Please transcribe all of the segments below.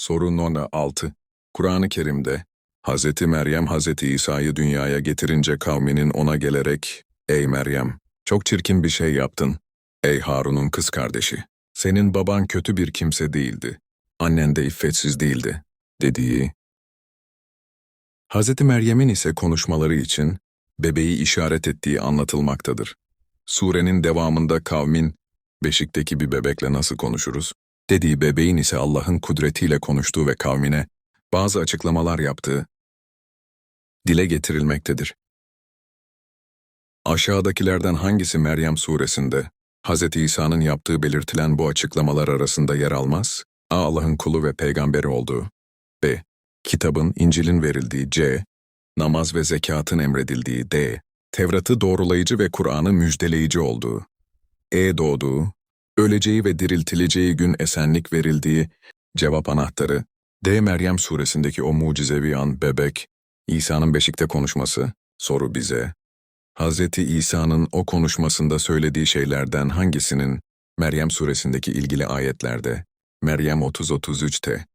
Soru nona 6. Kur'an-ı Kerim'de Hz. Meryem Hz. İsa'yı dünyaya getirince kavminin ona gelerek ''Ey Meryem, çok çirkin bir şey yaptın. Ey Harun'un kız kardeşi, senin baban kötü bir kimse değildi. Annen de iffetsiz değildi.'' dediği. Hz. Meryem'in ise konuşmaları için bebeği işaret ettiği anlatılmaktadır. Surenin devamında kavmin, beşikteki bir bebekle nasıl konuşuruz? Dediği bebeğin ise Allah'ın kudretiyle konuştuğu ve kavmine bazı açıklamalar yaptığı dile getirilmektedir. Aşağıdakilerden hangisi Meryem suresinde Hz. İsa'nın yaptığı belirtilen bu açıklamalar arasında yer almaz? A. Allah'ın kulu ve peygamberi olduğu. B. Kitabın, İncil'in verildiği. C. Namaz ve zekatın emredildiği. D. Tevrat'ı doğrulayıcı ve Kur'an'ı müjdeleyici olduğu. E. Doğduğu, öleceği ve diriltileceği gün esenlik verildiği cevap anahtarı, D. Meryem suresindeki o mucizevi an bebek, İsa'nın beşikte konuşması, soru bize. Hz. İsa'nın o konuşmasında söylediği şeylerden hangisinin Meryem suresindeki ilgili ayetlerde, Meryem 30-33'te,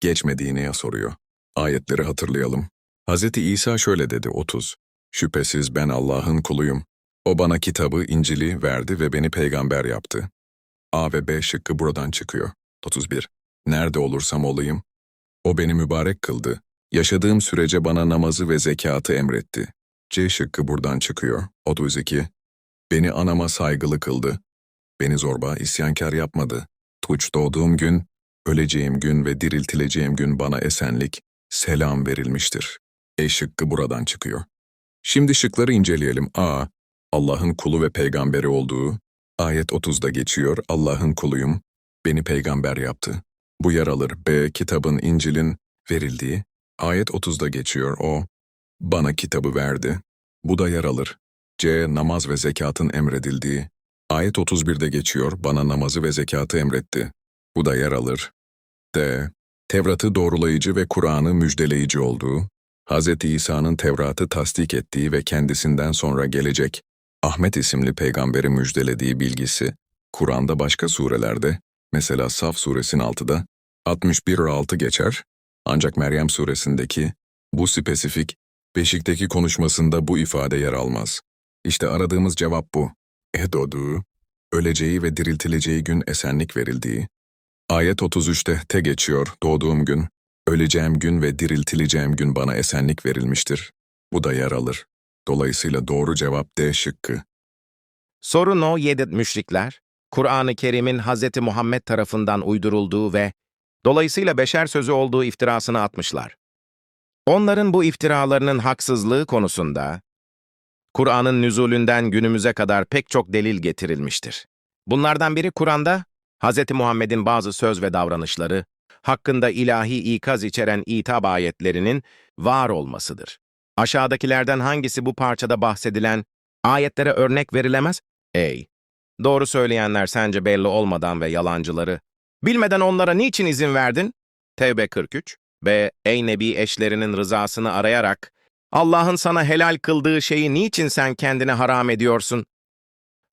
geçmediğini soruyor. Ayetleri hatırlayalım. Hz. İsa şöyle dedi 30. Şüphesiz ben Allah'ın kuluyum. O bana kitabı, İncil'i verdi ve beni peygamber yaptı. A ve B şıkkı buradan çıkıyor. 31. Nerede olursam olayım. O beni mübarek kıldı. Yaşadığım sürece bana namazı ve zekatı emretti. C şıkkı buradan çıkıyor. 32. Beni anama saygılı kıldı. Beni zorba, isyankar yapmadı. Tuç doğduğum gün, öleceğim gün ve diriltileceğim gün bana esenlik, selam verilmiştir. E şıkkı buradan çıkıyor. Şimdi şıkları inceleyelim. A. Allah'ın kulu ve peygamberi olduğu, Ayet 30'da geçiyor, Allah'ın kuluyum, beni peygamber yaptı. Bu yer alır. B. Kitabın, İncil'in verildiği. Ayet 30'da geçiyor, o, bana kitabı verdi. Bu da yer alır. C. Namaz ve zekatın emredildiği. Ayet 31'de geçiyor, bana namazı ve zekatı emretti. Bu da yer alır. D. Tevrat'ı doğrulayıcı ve Kur'an'ı müjdeleyici olduğu. Hz. İsa'nın Tevrat'ı tasdik ettiği ve kendisinden sonra gelecek Ahmet isimli peygamberi müjdelediği bilgisi, Kur'an'da başka surelerde, mesela Saf suresinin 6'da, 61 6 geçer, ancak Meryem suresindeki bu spesifik, beşikteki konuşmasında bu ifade yer almaz. İşte aradığımız cevap bu. E doğduğu, öleceği ve diriltileceği gün esenlik verildiği. Ayet 33'te te geçiyor, doğduğum gün, öleceğim gün ve diriltileceğim gün bana esenlik verilmiştir. Bu da yer alır. Dolayısıyla doğru cevap D şıkkı. Soru No 7 müşrikler, Kur'an-ı Kerim'in Hz. Muhammed tarafından uydurulduğu ve dolayısıyla beşer sözü olduğu iftirasını atmışlar. Onların bu iftiralarının haksızlığı konusunda, Kur'an'ın nüzulünden günümüze kadar pek çok delil getirilmiştir. Bunlardan biri Kur'an'da, Hz. Muhammed'in bazı söz ve davranışları, hakkında ilahi ikaz içeren itab ayetlerinin var olmasıdır. Aşağıdakilerden hangisi bu parçada bahsedilen ayetlere örnek verilemez? Ey! Doğru söyleyenler sence belli olmadan ve yalancıları. Bilmeden onlara niçin izin verdin? Tevbe 43. B. Ey Nebi eşlerinin rızasını arayarak, Allah'ın sana helal kıldığı şeyi niçin sen kendine haram ediyorsun?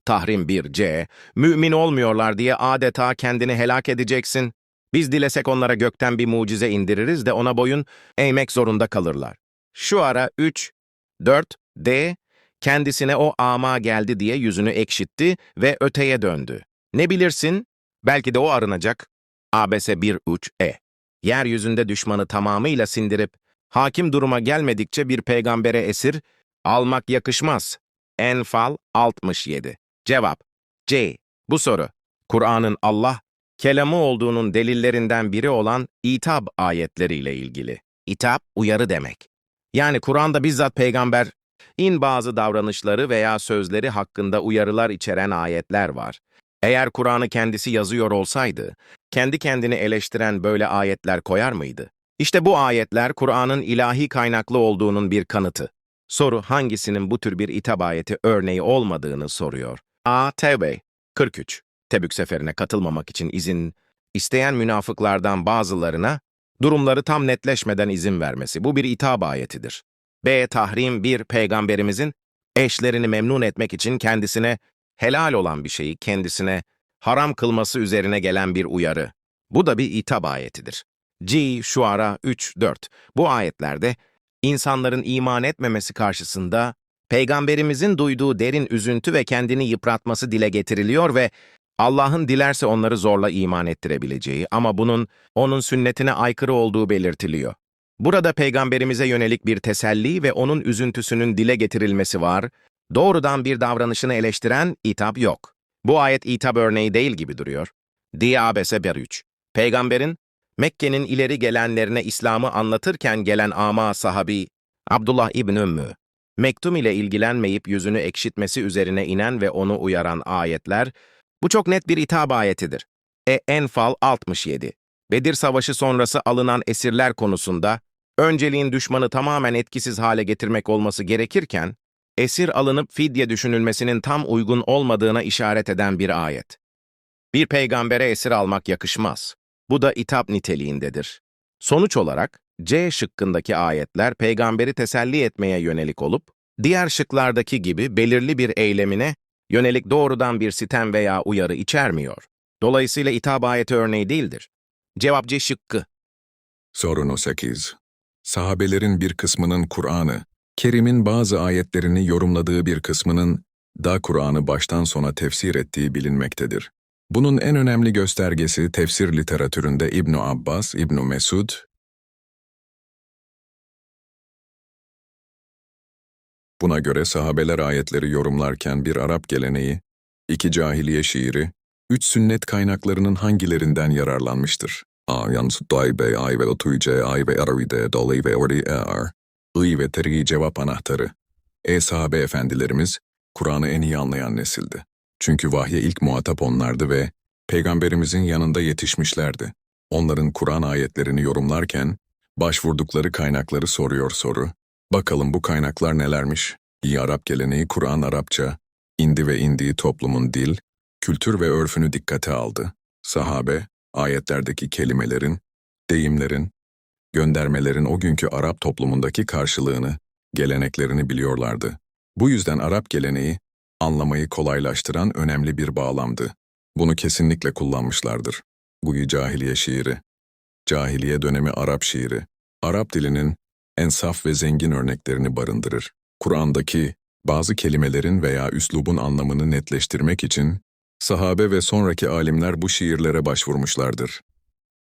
Tahrim 1. C. Mümin olmuyorlar diye adeta kendini helak edeceksin. Biz dilesek onlara gökten bir mucize indiririz de ona boyun eğmek zorunda kalırlar. Şu ara 3, 4, D, kendisine o ama geldi diye yüzünü ekşitti ve öteye döndü. Ne bilirsin? Belki de o arınacak. ABS 1, 3, E. Yeryüzünde düşmanı tamamıyla sindirip, hakim duruma gelmedikçe bir peygambere esir, almak yakışmaz. Enfal 67. Cevap C. Bu soru, Kur'an'ın Allah, kelamı olduğunun delillerinden biri olan itab ayetleriyle ilgili. İtab, uyarı demek. Yani Kur'an'da bizzat peygamber in bazı davranışları veya sözleri hakkında uyarılar içeren ayetler var. Eğer Kur'an'ı kendisi yazıyor olsaydı, kendi kendini eleştiren böyle ayetler koyar mıydı? İşte bu ayetler Kur'an'ın ilahi kaynaklı olduğunun bir kanıtı. Soru hangisinin bu tür bir itab ayeti örneği olmadığını soruyor. A. Tevbe 43. Tebük seferine katılmamak için izin isteyen münafıklardan bazılarına durumları tam netleşmeden izin vermesi. Bu bir itab ayetidir. B. Tahrim 1. Peygamberimizin eşlerini memnun etmek için kendisine helal olan bir şeyi kendisine haram kılması üzerine gelen bir uyarı. Bu da bir itab ayetidir. G, Şuara 3, 4. Bu ayetlerde insanların iman etmemesi karşısında Peygamberimizin duyduğu derin üzüntü ve kendini yıpratması dile getiriliyor ve Allah'ın dilerse onları zorla iman ettirebileceği ama bunun onun sünnetine aykırı olduğu belirtiliyor. Burada peygamberimize yönelik bir teselli ve onun üzüntüsünün dile getirilmesi var, doğrudan bir davranışını eleştiren itap yok. Bu ayet itap örneği değil gibi duruyor. Diye Abese 3. Peygamberin, Mekke'nin ileri gelenlerine İslam'ı anlatırken gelen ama sahabi, Abdullah İbn Ümmü, mektum ile ilgilenmeyip yüzünü ekşitmesi üzerine inen ve onu uyaran ayetler, bu çok net bir hitap ayetidir. E Enfal 67. Bedir Savaşı sonrası alınan esirler konusunda, önceliğin düşmanı tamamen etkisiz hale getirmek olması gerekirken, esir alınıp fidye düşünülmesinin tam uygun olmadığına işaret eden bir ayet. Bir peygambere esir almak yakışmaz. Bu da itap niteliğindedir. Sonuç olarak, C şıkkındaki ayetler peygamberi teselli etmeye yönelik olup, diğer şıklardaki gibi belirli bir eylemine yönelik doğrudan bir sitem veya uyarı içermiyor. Dolayısıyla hitap ayeti örneği değildir. Cevap C şıkkı. Soru 8. Sahabelerin bir kısmının Kur'an'ı, Kerim'in bazı ayetlerini yorumladığı bir kısmının da Kur'an'ı baştan sona tefsir ettiği bilinmektedir. Bunun en önemli göstergesi tefsir literatüründe İbn Abbas, İbn Mesud, Buna göre sahabeler ayetleri yorumlarken bir Arap geleneği, iki cahiliye şiiri, üç sünnet kaynaklarının hangilerinden yararlanmıştır? A. Yalnız Daybe, Ay ve Otuyce, Ay ve Aravide, Dolay ve Ordi E'ar. I ve Teri cevap anahtarı. E sahabe efendilerimiz, Kur'an'ı en iyi anlayan nesildi. Çünkü vahye ilk muhatap onlardı ve Peygamberimizin yanında yetişmişlerdi. Onların Kur'an ayetlerini yorumlarken, başvurdukları kaynakları soruyor soru. Bakalım bu kaynaklar nelermiş? İyi Arap geleneği Kur'an Arapça, indi ve indiği toplumun dil, kültür ve örfünü dikkate aldı. Sahabe, ayetlerdeki kelimelerin, deyimlerin, göndermelerin o günkü Arap toplumundaki karşılığını, geleneklerini biliyorlardı. Bu yüzden Arap geleneği, anlamayı kolaylaştıran önemli bir bağlamdı. Bunu kesinlikle kullanmışlardır. Bu cahiliye şiiri. Cahiliye dönemi Arap şiiri. Arap dilinin en saf ve zengin örneklerini barındırır. Kur'an'daki bazı kelimelerin veya üslubun anlamını netleştirmek için sahabe ve sonraki alimler bu şiirlere başvurmuşlardır.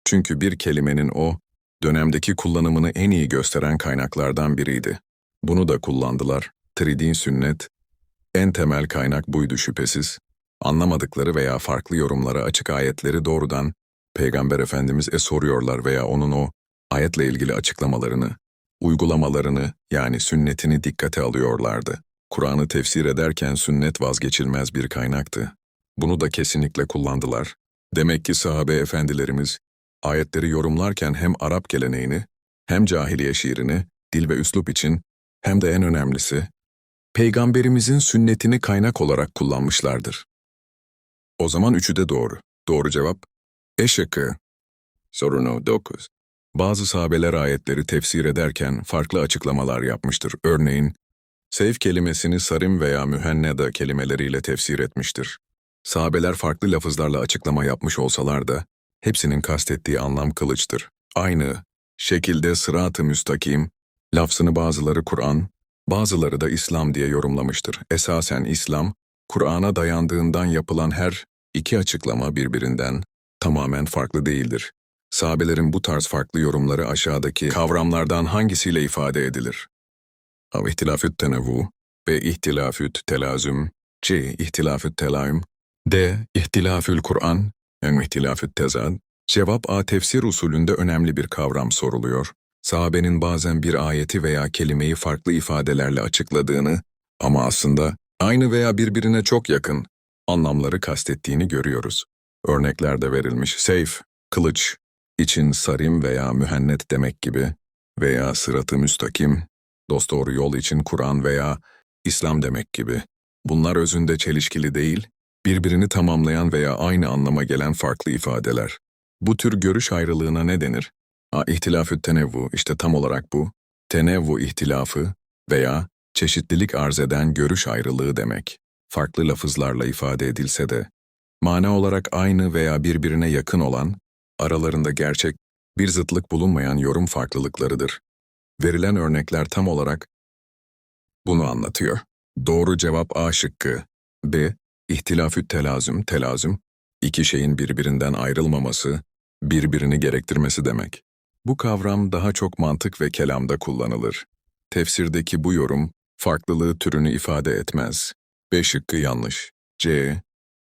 Çünkü bir kelimenin o, dönemdeki kullanımını en iyi gösteren kaynaklardan biriydi. Bunu da kullandılar. Tridin sünnet, en temel kaynak buydu şüphesiz. Anlamadıkları veya farklı yorumlara açık ayetleri doğrudan Peygamber Efendimiz'e soruyorlar veya onun o ayetle ilgili açıklamalarını, uygulamalarını yani sünnetini dikkate alıyorlardı. Kur'an'ı tefsir ederken sünnet vazgeçilmez bir kaynaktı. Bunu da kesinlikle kullandılar. Demek ki sahabe efendilerimiz ayetleri yorumlarken hem Arap geleneğini, hem cahiliye şiirini, dil ve üslup için hem de en önemlisi, Peygamberimizin sünnetini kaynak olarak kullanmışlardır. O zaman üçü de doğru. Doğru cevap, E şıkkı. Sorunu 9. Bazı sahabeler ayetleri tefsir ederken farklı açıklamalar yapmıştır. Örneğin, sevf kelimesini sarim veya mühenneda kelimeleriyle tefsir etmiştir. Sahabeler farklı lafızlarla açıklama yapmış olsalar da, hepsinin kastettiği anlam kılıçtır. Aynı şekilde sırat-ı müstakim, lafzını bazıları Kur'an, bazıları da İslam diye yorumlamıştır. Esasen İslam, Kur'an'a dayandığından yapılan her iki açıklama birbirinden tamamen farklı değildir. Sahabelerin bu tarz farklı yorumları aşağıdaki kavramlardan hangisiyle ifade edilir? A. İhtilafü't tenevvu B. İhtilafü't telazüm C. İhtilafü't telaüm D. İhtilafül Kur'an yani İhtilafü't tezad Cevap A. Tefsir usulünde önemli bir kavram soruluyor. Sahabenin bazen bir ayeti veya kelimeyi farklı ifadelerle açıkladığını ama aslında aynı veya birbirine çok yakın anlamları kastettiğini görüyoruz. Örneklerde verilmiş seyf, kılıç, için sarim veya mühennet demek gibi veya sıratı müstakim, dosdoğru yol için Kur'an veya İslam demek gibi. Bunlar özünde çelişkili değil, birbirini tamamlayan veya aynı anlama gelen farklı ifadeler. Bu tür görüş ayrılığına ne denir? A. İhtilafü tenevvu, işte tam olarak bu. Tenevvu ihtilafı veya çeşitlilik arz eden görüş ayrılığı demek. Farklı lafızlarla ifade edilse de, mana olarak aynı veya birbirine yakın olan, aralarında gerçek Bir zıtlık bulunmayan yorum farklılıklarıdır. Verilen örnekler tam olarak bunu anlatıyor. Doğru cevap A şıkkı. B. İhtilafü telazüm, telazüm, iki şeyin birbirinden ayrılmaması, birbirini gerektirmesi demek. Bu kavram daha çok mantık ve kelamda kullanılır. Tefsirdeki bu yorum, farklılığı türünü ifade etmez. B şıkkı yanlış. C.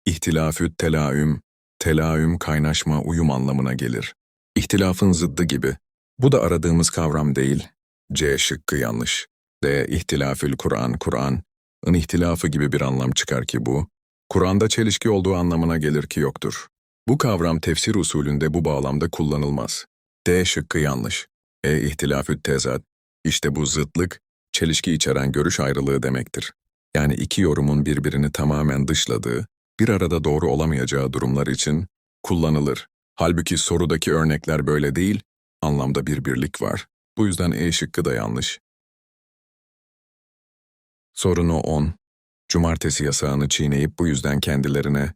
İhtilafü telaüm, telaüm kaynaşma, uyum anlamına gelir. İhtilafın zıddı gibi. Bu da aradığımız kavram değil. C şıkkı yanlış. D. İhtilafül Kur'an, Kur'an, ın ihtilafı gibi bir anlam çıkar ki bu, Kur'an'da çelişki olduğu anlamına gelir ki yoktur. Bu kavram tefsir usulünde bu bağlamda kullanılmaz. D şıkkı yanlış. E ihtilafü tezat. İşte bu zıtlık, çelişki içeren görüş ayrılığı demektir. Yani iki yorumun birbirini tamamen dışladığı, bir arada doğru olamayacağı durumlar için kullanılır. Halbuki sorudaki örnekler böyle değil, anlamda bir birlik var. Bu yüzden E şıkkı da yanlış. Soru no 10. Cumartesi yasağını çiğneyip bu yüzden kendilerine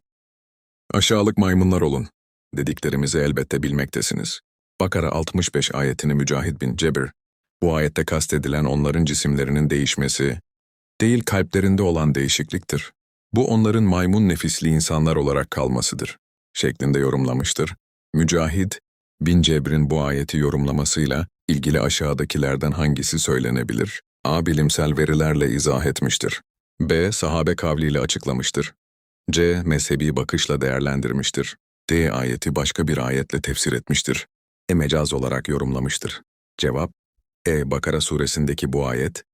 aşağılık maymunlar olun dediklerimizi elbette bilmektesiniz. Bakara 65 ayetini Mücahit bin Cebir, bu ayette kastedilen onların cisimlerinin değişmesi, değil kalplerinde olan değişikliktir. Bu onların maymun nefisli insanlar olarak kalmasıdır, şeklinde yorumlamıştır. Mücahid, bin Cebr'in bu ayeti yorumlamasıyla ilgili aşağıdakilerden hangisi söylenebilir? A. Bilimsel verilerle izah etmiştir. B. Sahabe kavliyle açıklamıştır. C. Mezhebi bakışla değerlendirmiştir. D. Ayeti başka bir ayetle tefsir etmiştir. E. Mecaz olarak yorumlamıştır. Cevap E. Bakara suresindeki bu ayet,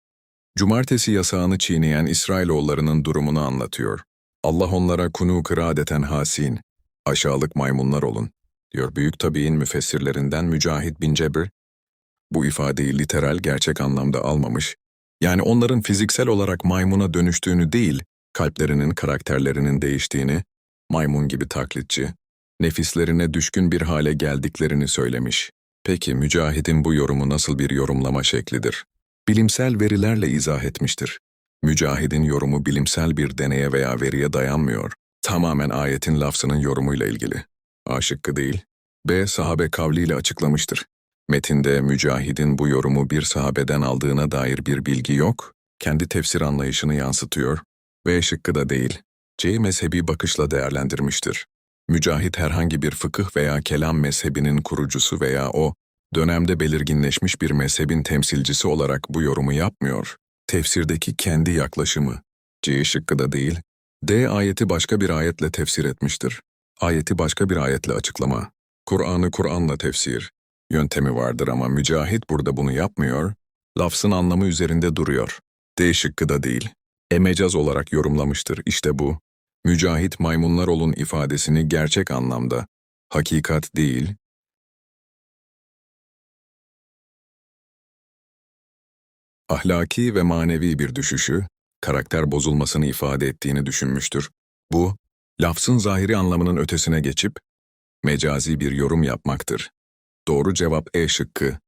Cumartesi yasağını çiğneyen İsrailoğullarının durumunu anlatıyor. Allah onlara kunu kıradeten hasin, aşağılık maymunlar olun, diyor Büyük Tabi'in müfessirlerinden Mücahit bin Cebr, bu ifadeyi literal gerçek anlamda almamış, yani onların fiziksel olarak maymuna dönüştüğünü değil, kalplerinin karakterlerinin değiştiğini, maymun gibi taklitçi, nefislerine düşkün bir hale geldiklerini söylemiş. Peki Mücahit'in bu yorumu nasıl bir yorumlama şeklidir? Bilimsel verilerle izah etmiştir. Mücahid'in yorumu bilimsel bir deneye veya veriye dayanmıyor. Tamamen ayetin lafzının yorumuyla ilgili. A şıkkı değil. B. Sahabe kavliyle açıklamıştır. Metinde Mücahid'in bu yorumu bir sahabeden aldığına dair bir bilgi yok, kendi tefsir anlayışını yansıtıyor. B şıkkı da değil. C. Mezhebi bakışla değerlendirmiştir. Mücahit herhangi bir fıkıh veya kelam mezhebinin kurucusu veya o, dönemde belirginleşmiş bir mezhebin temsilcisi olarak bu yorumu yapmıyor. Tefsirdeki kendi yaklaşımı. C şıkkı da değil. D ayeti başka bir ayetle tefsir etmiştir. Ayeti başka bir ayetle açıklama. Kur'an'ı Kur'an'la tefsir. Yöntemi vardır ama Mücahit burada bunu yapmıyor, lafzın anlamı üzerinde duruyor. D şıkkı da değil. Emecaz olarak yorumlamıştır. İşte bu. Mücahit maymunlar olun ifadesini gerçek anlamda, hakikat değil, ahlaki ve manevi bir düşüşü, karakter bozulmasını ifade ettiğini düşünmüştür. Bu, lafzın zahiri anlamının ötesine geçip, mecazi bir yorum yapmaktır. Doğru cevap E şıkkı.